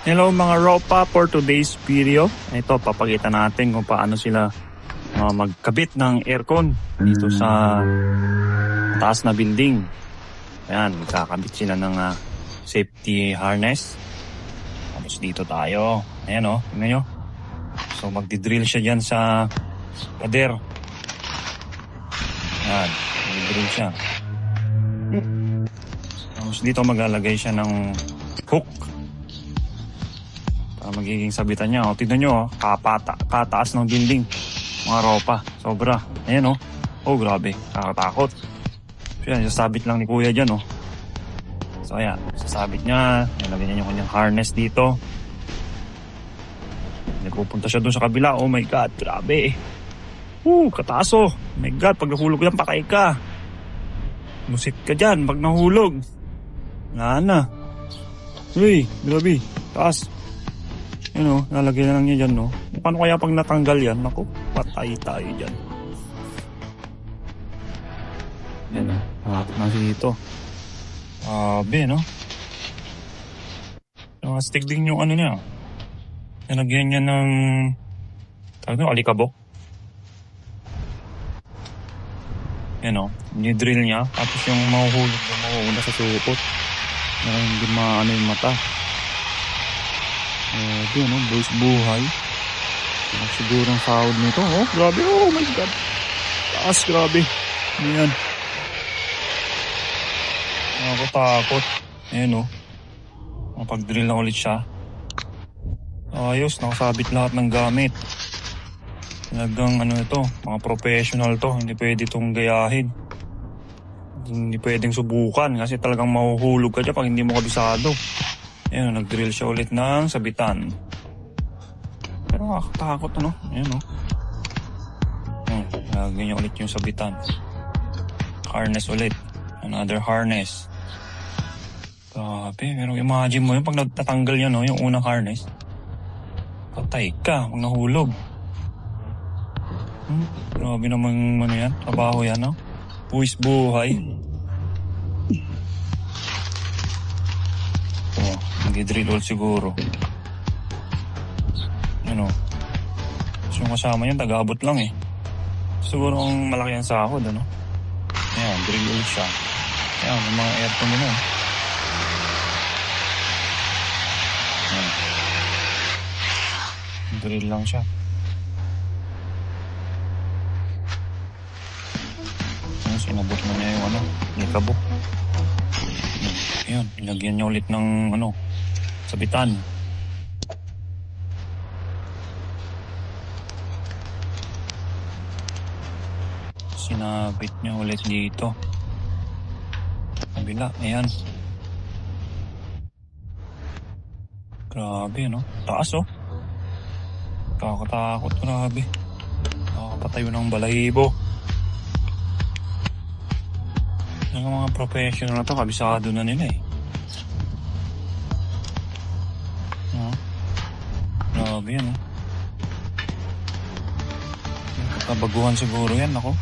Hello mga Ropa for today's video. Ito, papakita natin kung paano sila uh, magkabit ng aircon dito sa taas na building. Ayan, kakabit sila ng ah, safety harness. Tapos dito tayo. Ayan o, oh, tingnan. So magdidrill siya dyan sa pader. Ayan, magdidrill siya. Tapos dito maglalagay siya ng hook para magiging sabitan niya. O, tignan nyo, oh, kapata, kataas ng building. Mga ropa, sobra. Ayan, oh. Oh, grabe, kakatakot. So, yan, sasabit lang ni kuya dyan, oh. So, ayan, sasabit niya. Nilagyan niya yung kanyang harness dito. Nagpupunta siya doon sa kabila. Oh my God, grabe. Woo, kataas, oh. Oh my God, pag nahulog yan, patay ka. Musit ka dyan pag nahulog. Wala na. Uy, grabe. Taas. Yun o, nalagay na lang niya dyan, no? Paano kaya pag natanggal yan? Naku, patay tayo dyan. Yan o, hakot na siya dito. Grabe, no? Nakastig din yung ano niya. Nalagyan niya ng... Tawag na, alikabok. Yan o, drill niya. Tapos yung mahuhulog na mahuhulog sa supot. Na hindi maano yung mata. Grabe, ano? Boys buhay. Ano siguro ang sahod nito? Oh, grabe. Oh my God. Taas, grabe. Ano yan? Nakakatakot. Ayan, oh. Mapag-drill na ulit siya. Ayos, nakasabit lahat ng gamit. Talagang ano ito, mga professional to. Hindi pwede itong gayahin. Hindi pwedeng subukan kasi talagang mahuhulog ka dyan pag hindi mo kabisado. Ayan, nag-drill siya ulit ng sabitan. Pero nakakatakot ano. Ayan o. Ayan, lagyan niya ulit yung sabitan. Harness ulit. Another harness. Grabe, pero imagine mo yun pag natatanggal yan no, yung unang harness. Patay ka, pag nahulog. Hmm, grabe naman ano yan, trabaho yan no. Buwis buhay. Oh, nag-drill ulit siguro. Ano? So, yung kasama niyan, taga-abot lang eh. Siguro ang malaki ang sahod, ano? Ayan, drill ulit siya. Ayan, may mga aircon nila. Ayan. Drill lang siya. Ayan, sinabot mo niya yung ano, likabo. Ayan, nilagyan niya ulit ng ano, sabitan. Sinabit niya ulit dito. Kabila, ayan. Grabe, no? Taas, oh. Kakatakot, grabe. Nakakapatay mo ng balahibo. Yung mga professional na to, kabisado na nila eh. Grabe yan, oh. Kabaguhan siguro yan, ako.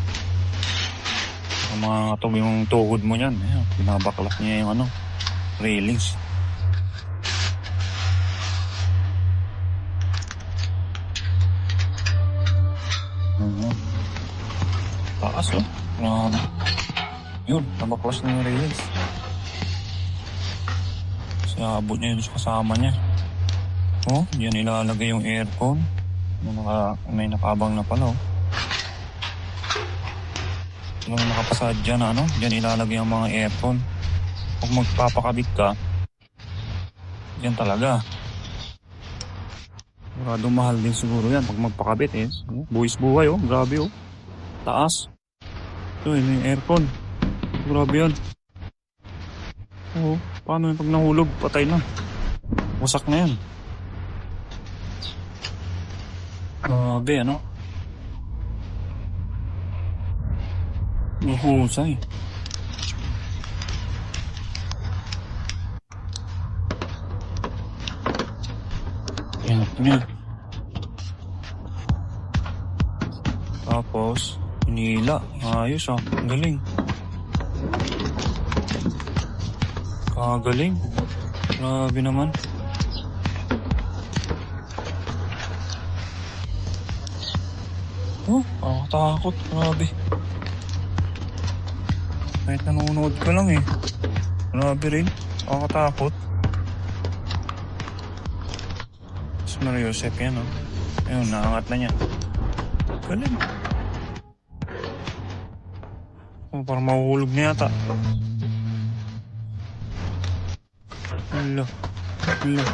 Ang mga katog yung tuhod mo yan. Ayan, binabaklak niya yung ano, railings. Ayan. Taas, oh. Grabe. Yun, nabaklas na yung railings. Kasi abot niya yun sa kasama niya. Oh, diyan ilalagay yung aircon. May, naka, may nakabang na pala, oh. Walang nakapasad dyan, ano? Diyan ilalagay ang mga aircon. Kung magpapakabit ka, yan talaga. Sigurado mahal din siguro yan pag magpakabit eh. Buwis buhay oh, grabe oh. Taas. Ito yun yung aircon. Grabe yan. Oo, paano yung pag nahulog, patay na. Wasak na yan. Grabe ano. Mahusay. Yan, yan. Tapos, nila. Ayos ah. Galing. Kagaling. Grabe naman. Oh, nakakatakot. Grabe. Kahit nanonood ka lang eh. Grabe rin. Nakakatakot. Si Mario Josep yan oh. Ayun, naangat na niya. Galing. Oh, parang mahuhulog na yata. Hala. Hala.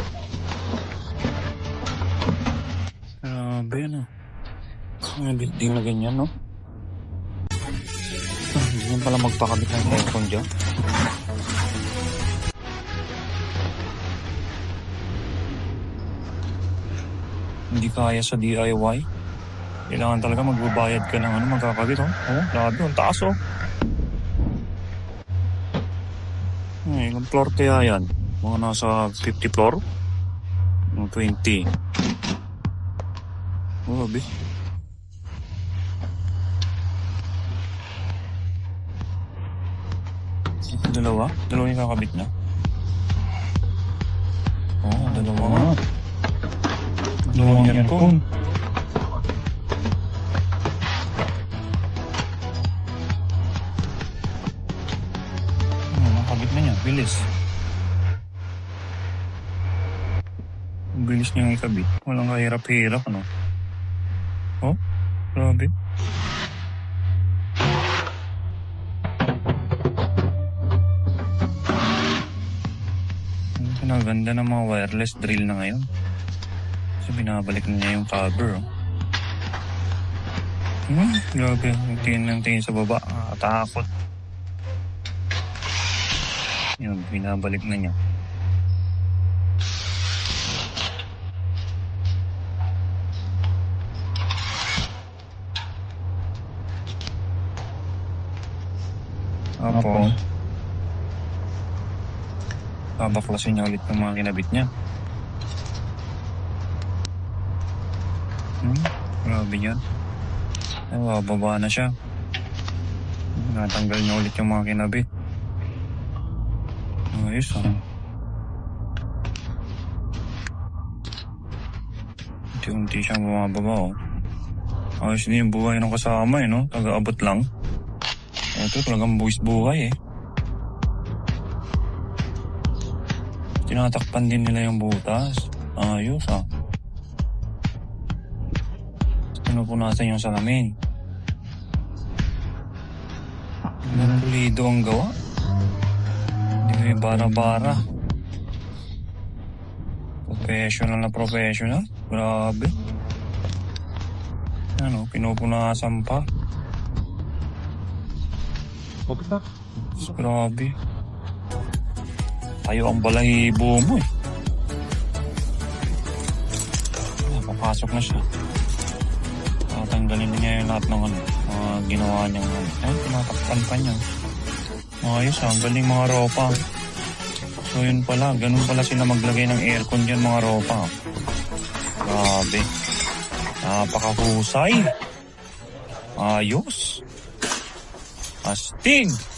Ang building na ganyan, no? Ah, Hindi yan pala magpakabit ng aircon dyan. Hindi kaya sa DIY. Kailangan talaga magbabayad ka ng ano, magkakabit, oh. Oh, grabe, ang taas, oh. Ay, ilang floor kaya yan? Mga nasa 50 floor? Mga 20. Oh, grabe. Ito dalawa? Dalawa yung kakabit na? Oo, oh, dalawa nga. Dalawang aircon. Ano, nakabit na niya. Bilis. Bilis niyang ikabit. Walang kahirap-hirap, ano? Oh, grabe. Ang pinaganda ng mga wireless drill na ngayon. Kasi binabalik na niya yung cover. Oh. Hmm, grabe. Yung tingin ng tingin sa baba. Nakatakot. Yun, binabalik na niya. Apo. Babaklasin niya ulit ng mga kinabit niya. Hmm, grabe yan. Ay, bababa na siya. Natanggal niya ulit yung mga kinabit. Ayos ah. Unti-unti siyang bumababa oh. Ayos din yung buhay ng kasama eh no? Taga-abot lang. Ito talagang buwis buhay eh. Tinatakpan din nila yung butas. Ayos ah. Pinupunasan yung salamin. Ang pulido ang gawa. Hindi may bara-bara. Professional na professional. Grabe. Ano, pinupunasan pa. Kopit na. Grabe. Tayo ang balahibo mo eh. Ah, papasok na siya. Tatanggalin na niya yung lahat ng ano, mga ginawa ano. Ayun, tinatakpan pa niya. Ayos ah, ang galing mga ropa. So yun pala, ganun pala sila maglagay ng aircon dyan mga ropa. Grabe. Napakahusay. Ayos. Astig.